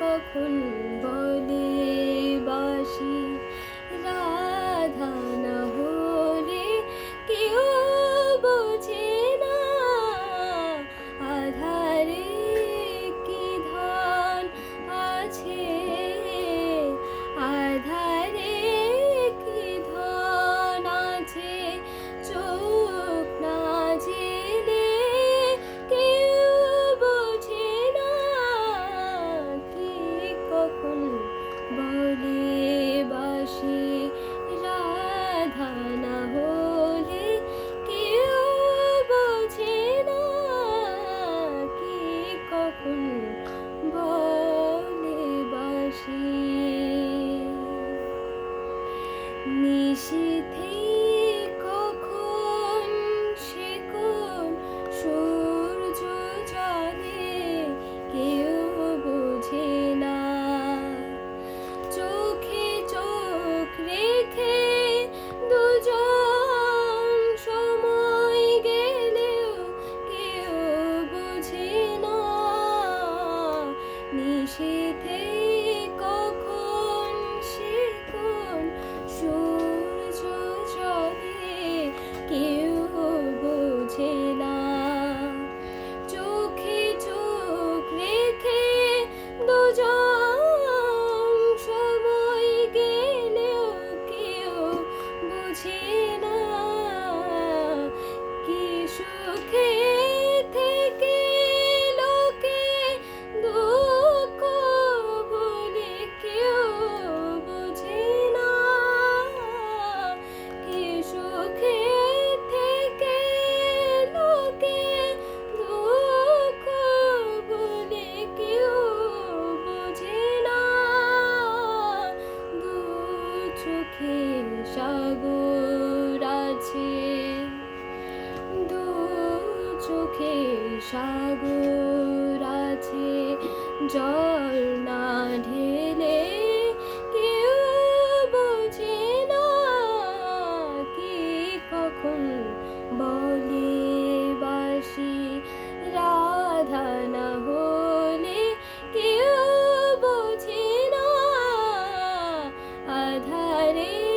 কখন বলে বাসি? নিশীথে কখন বুঝে সুখের সাগর আছে। দু চোখের সাগর আছে। জল না ঢেলে কেউ বোঝে না কি কখন বলে বাসি। রাধা না হলে কেউ বোঝে না। আধা any